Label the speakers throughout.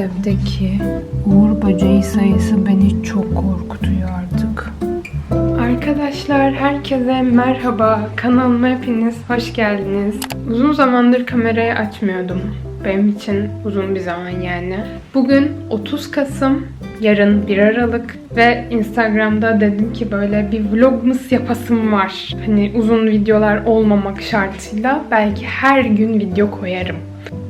Speaker 1: evdeki uğur böceği sayısı beni çok korkutuyor artık. Arkadaşlar herkese merhaba. Kanalıma hepiniz hoş geldiniz. Uzun zamandır kamerayı açmıyordum. Benim için uzun bir zaman yani. Bugün 30 Kasım, yarın 1 Aralık ve Instagram'da dedim ki böyle bir vlogmas yapasım var. Hani uzun videolar olmamak şartıyla belki her gün video koyarım.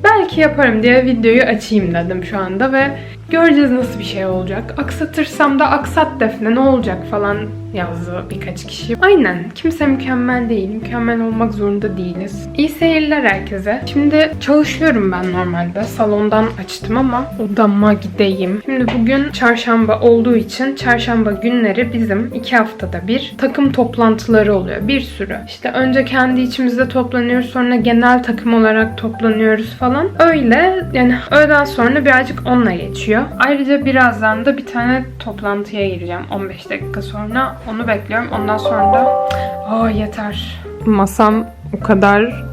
Speaker 1: Belki yaparım diye videoyu açayım dedim şu anda ve göreceğiz nasıl bir şey olacak. Aksatırsam da aksat Defne ne olacak falan yazdı birkaç kişi. Aynen kimse mükemmel değil. Mükemmel olmak zorunda değiliz. İyi seyirler herkese. Şimdi çalışıyorum ben normalde. Salondan açtım ama odama gideyim. Şimdi bugün çarşamba olduğu için çarşamba günleri bizim iki haftada bir takım toplantıları oluyor. Bir sürü. İşte önce kendi içimizde toplanıyoruz sonra genel takım olarak toplanıyoruz falan. Öyle yani öğleden sonra birazcık onunla geçiyor. Ayrıca birazdan da bir tane toplantıya gireceğim 15 dakika sonra. Onu bekliyorum. Ondan sonra da aa yeter. Masam o kadar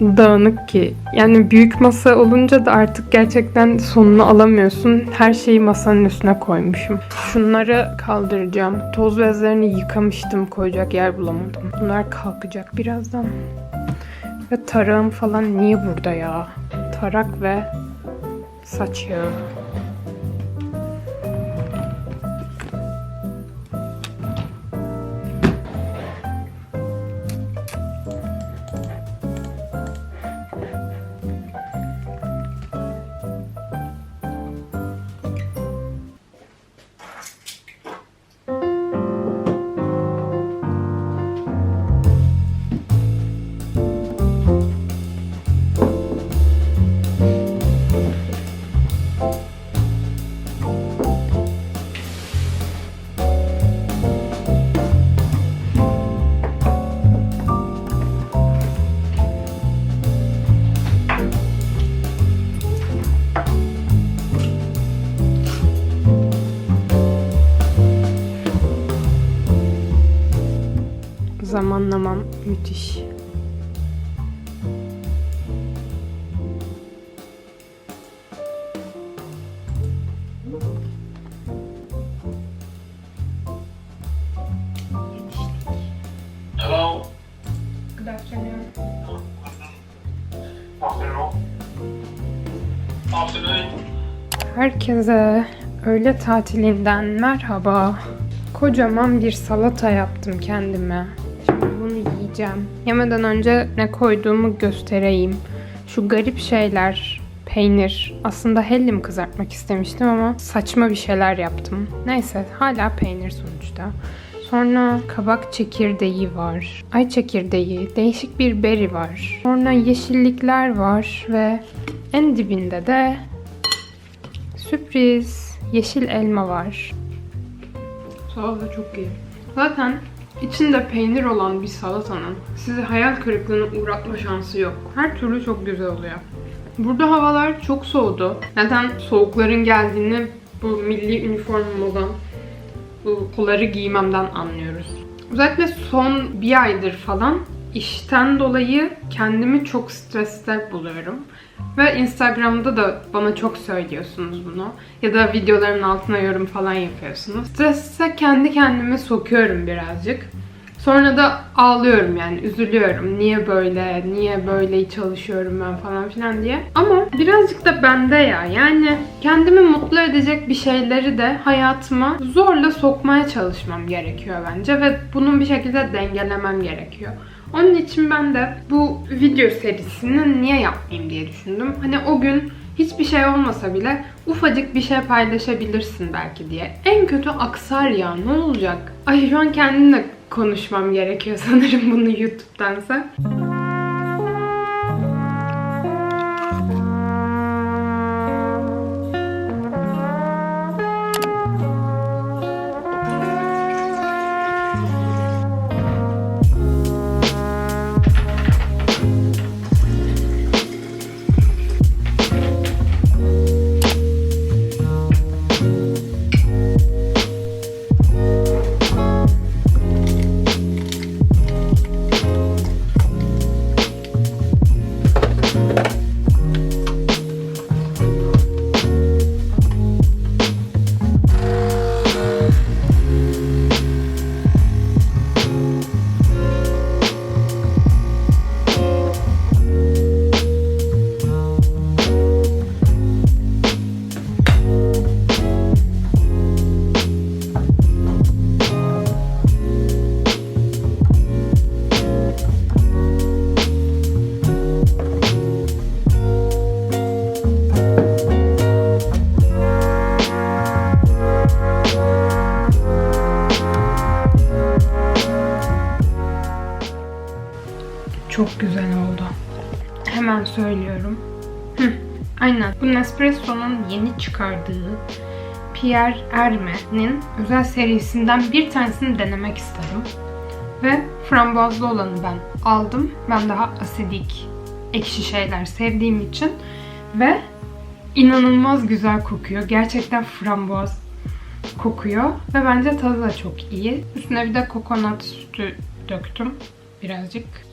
Speaker 1: dağınık ki. Yani büyük masa olunca da artık gerçekten sonunu alamıyorsun. Her şeyi masanın üstüne koymuşum. Şunları kaldıracağım. Toz bezlerini yıkamıştım. Koyacak yer bulamadım. Bunlar kalkacak birazdan. Ve tarağım falan niye burada ya? Tarak ve saç yağı. Zamanlamam müthiş.
Speaker 2: Hello.
Speaker 1: Good afternoon.
Speaker 2: Afternoon. Afternoon.
Speaker 1: Herkese öğle tatilinden merhaba. Kocaman bir salata yaptım kendime. Yiyeceğim. Yemeden önce ne koyduğumu göstereyim. Şu garip şeyler, peynir. Aslında hellim kızartmak istemiştim ama saçma bir şeyler yaptım. Neyse hala peynir sonuçta. Sonra kabak çekirdeği var. Ay çekirdeği, değişik bir beri var. Sonra yeşillikler var ve en dibinde de Sürpriz. Yeşil elma var. Salata çok iyi. Zaten içinde peynir olan bir salatanın sizi hayal kırıklığına uğratma şansı yok. Her türlü çok güzel oluyor. Burada havalar çok soğudu. Zaten soğukların geldiğini bu milli üniformam olan bu poları giymemden anlıyoruz. Özellikle son bir aydır falan işten dolayı kendimi çok streste buluyorum. Ve Instagram'da da bana çok söylüyorsunuz bunu. Ya da videoların altına yorum falan yapıyorsunuz. Strese kendi kendime sokuyorum birazcık. Sonra da ağlıyorum yani üzülüyorum. Niye böyle, niye böyle çalışıyorum ben falan filan diye. Ama birazcık da bende ya. Yani kendimi mutlu edecek bir şeyleri de hayatıma zorla sokmaya çalışmam gerekiyor bence. Ve bunun bir şekilde dengelemem gerekiyor. Onun için ben de bu video serisini niye yapmayayım diye düşündüm. Hani o gün hiçbir şey olmasa bile ufacık bir şey paylaşabilirsin belki diye. En kötü aksar ya ne olacak? Ay şu an kendimle konuşmam gerekiyor sanırım bunu YouTube'dansa. Söylüyorum. Hı, aynen. Bu Nespresso'nun yeni çıkardığı Pierre Hermé'nin özel serisinden bir tanesini denemek istedim. Ve frambuazlı olanı ben aldım. Ben daha asidik, ekşi şeyler sevdiğim için. Ve inanılmaz güzel kokuyor. Gerçekten frambuaz kokuyor. Ve bence tadı da çok iyi. Üstüne bir de kokonat sütü döktüm. Birazcık.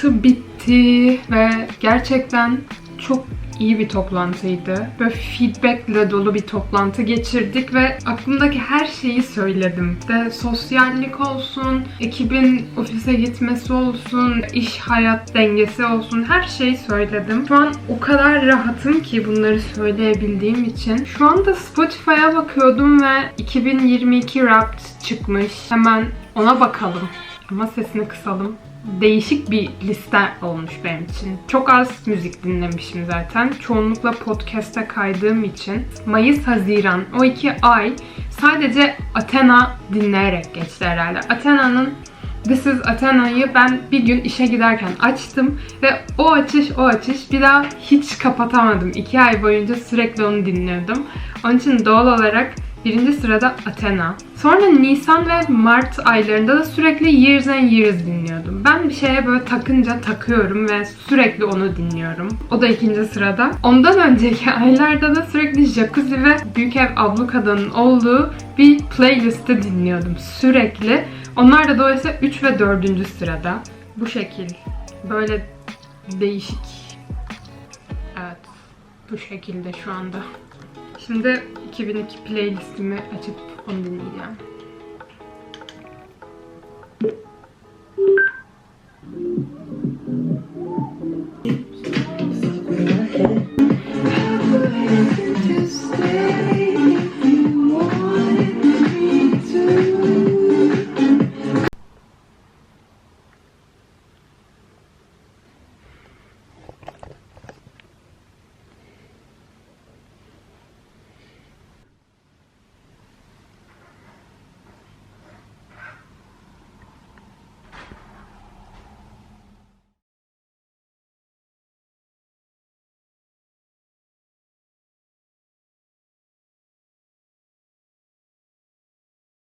Speaker 1: Toplantı bitti ve gerçekten çok iyi bir toplantıydı. Böyle feedbackle dolu bir toplantı geçirdik ve aklımdaki her şeyi söyledim. De sosyallik olsun, ekibin ofise gitmesi olsun, iş hayat dengesi olsun her şeyi söyledim. Şu an o kadar rahatım ki bunları söyleyebildiğim için. Şu anda Spotify'a bakıyordum ve 2022 Wrapped çıkmış. Hemen ona bakalım. Ama sesini kısalım değişik bir liste olmuş benim için. Çok az müzik dinlemişim zaten. Çoğunlukla podcast'e kaydığım için. Mayıs, Haziran o iki ay sadece Athena dinleyerek geçti herhalde. Athena'nın This is Athena'yı ben bir gün işe giderken açtım ve o açış o açış bir daha hiç kapatamadım. İki ay boyunca sürekli onu dinliyordum. Onun için doğal olarak Birinci sırada Athena. Sonra Nisan ve Mart aylarında da sürekli Years and Years dinliyordum. Ben bir şeye böyle takınca takıyorum ve sürekli onu dinliyorum. O da ikinci sırada. Ondan önceki aylarda da sürekli Jacuzzi ve Büyük Ev Ablukada'nın olduğu bir playlisti dinliyordum sürekli. Onlar da dolayısıyla 3 ve 4. sırada. Bu şekil. Böyle değişik. Evet. Bu şekilde şu anda. Şimdi 2002 playlistimi açıp onu dinleyeceğim.